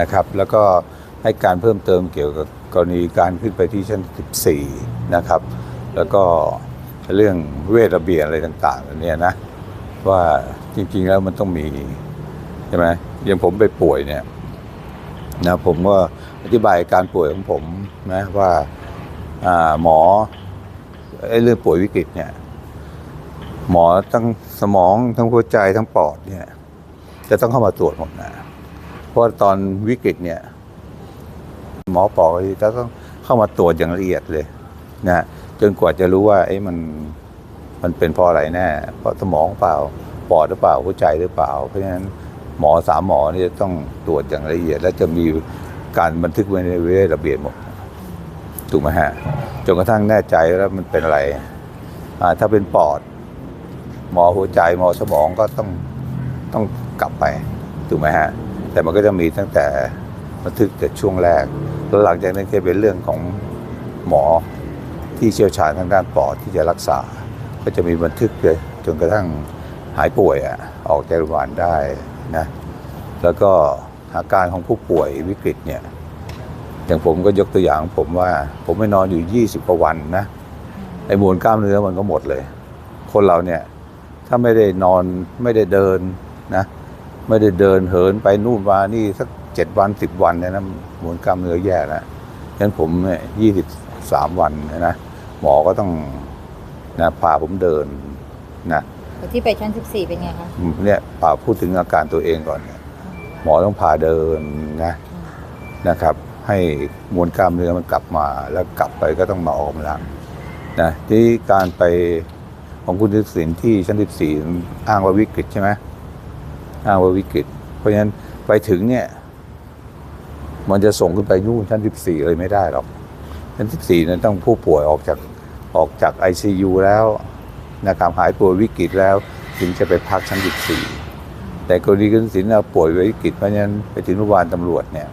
นะครับ แล้วก็ให้การเพิ่มเติมเกี่ยวกับกรณีการขึ้นไปที่ชั้น 14 นะครับ แล้วก็เรื่องเวทระเบียนอะไรต่างๆเนี้ยนะ ว่าจริงๆแล้วมันต้องมีใช่ไหมอย่างผมไปป่วยเนี่ยนะผมก็อธิบายการป่วยของผมนะว่าอ่าหมอไอ้เรื่องป่วยวิกฤตเนี่ยหมอทั้งสมองทั้งหัวใจทั้งปอดเนี่ยจะต้องเข้ามาตรวจหมดนะ เพราะตอนวิกฤตเนี่ย หมอปอจะต้องเข้ามาตรวจอย่างละเอียดเลยนะจนกว่าจะรู้ว่าเอ้มันมันเป็นเพราะอะไรแน่เพราะสมองเปล่าปอดหรือเปล่าหัวใจหรือเปล่า เพราะฉะนั้นหมอสามหมอนี่จะต้องตรวจอย่างละเอียด และจะมีการบันทึกไว้ในเวระเบียนหมดถูกไหมฮะจนกระทั่งแน่ใจแล้วมันเป็นอะไรถ้าเป็นปอด หมอหัวใจหมอสมองก็ต้องต้องกลับไปถูกไหมฮะ แต่มันก็จะมีตั้งแต่บันทึกแต่ช่วงแรก แล้วหลังจากนั้นก็เป็นเรื่องของหมอที่เชี่ยวชาญทางด้านปอดที่จะรักษา ก็จะมีบันทึกเลยจนกระทั่งหายป่วยอะออกจากโรงพยาบาลได้นะแล้วก็อาการของผู้ป่วยวิกฤตเนี่ยอย่างผมก็ยกตัวอย่างของผมว่า ผมไม่นอนอยู่ 20กว่าวันนะไอ้มวลกล้ามเนื้อมันก็หมดเลย คนเราเนี่ยถ้าไม่ได้นอนไม่ได้เดินนะ ไม่ได้เดินเหินไปนู่นมานี่สักเจ็ดวันสิบวันเนี่ยนะมวลกล้ามเนื้อแย่แล้วฉะนั้นผมเนี่ยยี่สิบสามวันเนยนะหมอก็ต้องนะพาผมเดินนะที่ไปชั้น14เป็นไงคะเนี่ยพาพูดถึงอาการตัวเองก่อนเนี่ยหมอต้องพาเดินนะนะครับ ให้มวลกล้ามเนื้อมันกลับมาแล้วกลับไปก็ต้องมาออกกำลังนะที่การไปของคุณทิศินที่ชั้น14อ้างว่าวิกฤตใช่ไหม อ้างว่าวิกฤต เพราะฉะนั้นไปถึงเนี่ย มันจะส่งขึ้นไปนู่นชั้น 14 เลยไม่ได้หรอก ชั้น 14นั้นต้องผู้ป่วยออกจากออกจาก ICU แล้วนะครับหายป่วยวิกฤตแล้วถึงจะไปพักชั้น 14 แต่กรณีคุณศิลป์ป่วยวิกฤตเพราะฉะนั้นไปถึงโรงพยาบาลตำรวจเนี่ย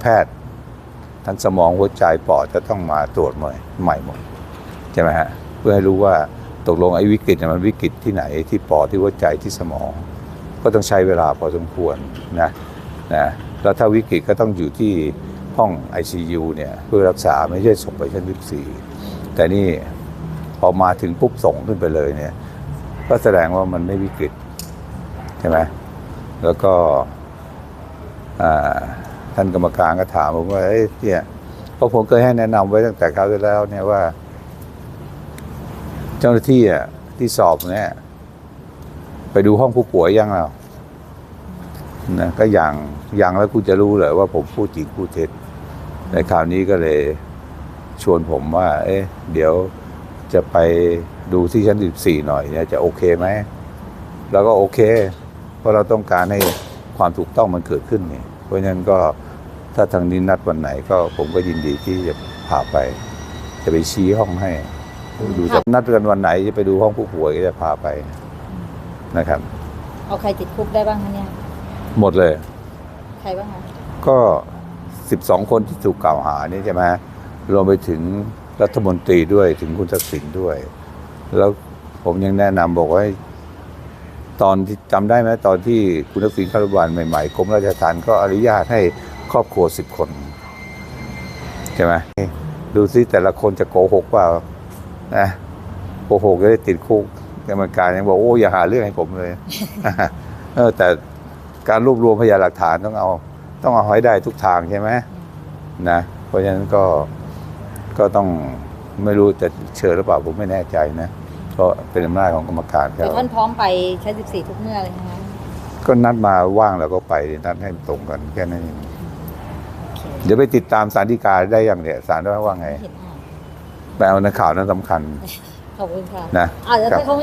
แพทย์ทั้งสมองหัวใจปอดจะต้องมาตรวจใหม่ใหม่หมดใช่ไหมฮะเพื่อให้รู้ว่าตกลงไอ้วิกฤตมันวิกฤตที่ไหนที่ปอดที่หัวใจที่สมอง ก็ต้องใช้เวลาพอสมควรนะนะแล้วถ้าวิกฤตก็ต้องอยู่ที่ห้อง ICU เนี่ยเพื่อรักษาไม่ใช่ส่งไปชั้น14 แต่นี่พอมาถึงปุ๊บส่งขึ้นไปเลยเนี่ย ก็แสดงว่ามันไม่วิกฤตใช่ไหมแล้วก็ท่านกรรมการก็ถามผมว่าเอ้ยเนี่ยเพราะผมเคยให้แนะนำไว้ตั้งแต่คราวที่แล้วเนี่ยว่า เจ้าหน้าที่อะที่สอบเนี่ย ไปดูห้องผู้ป่วยยังเรานะก็อย่างอย่างแล้วคุณจะรู้เลยว่าผมพูดจริงพูดเท็จในคราวนี้ก็เลยชวนผมว่า เอ๊ะ เดี๋ยวจะไปดูที่ชั้น14หน่อยเนี่ยจะโอเคไหม แล้วก็โอเค เพราะเราต้องการให้ความถูกต้องมันเกิดขึ้นเนี่ย เพราะฉะนั้นก็ถ้าทางนี้นัดวันไหนก็ผมก็ยินดีที่จะพาไป จะไปชี้ห้องให้ ดูจะนัดกันวันไหนจะไปดูห้องผู้ป่วยก็จะพาไป นะครับ เอาใครติดคุกได้บ้างคะเนี่ย หมดเลย ใครบ้างคะก็ 12 คนที่ถูกกล่าวหานี่ใช่ไหมรวมไปถึงรัฐมนตรีด้วยถึงคุณทักษิณด้วย แล้วผมยังแนะนำบอกว่าให้ตอนที่จำได้ไหมตอนที่คุณทักษิณเข้ารัฐบาลใหม่ๆกรมราชทัณฑ์ก็อนุญาตให้ครอบครัว10คน ใช่ไหมดูซิแต่ละคนจะโกหกเปล่านะโกหกจะได้ติดคุก กรรมการยังบอกโอ้อย่าหาเรื่องให้ผมเลยเออแต่การรวบรวมพยานหลักฐานต้องเอา ต้องเอาให้ได้ทุกทางใช่ไหมนะ เพราะฉะนั้นก็ก็ต้องไม่รู้จะเชิญหรือเปล่าผมไม่แน่ใจนะเพราะเป็นอำนาจของกรรมการคแต่รับท่านพร้อมไปชั้น14ทุกเมื่อเลยนะคะก็นัดมาว่างแล้วก็ไปนัดให้ตรงกันแค่นั้นเองเดี๋ยวไปติดตามสารดีกาได้ยังเนี่ยสารว่าว่าไง เห็นอะไปเอาในข่าวนั้นสำคัญ ขอบคุณค่ะนะอาแล้วครับถ้าเขาไ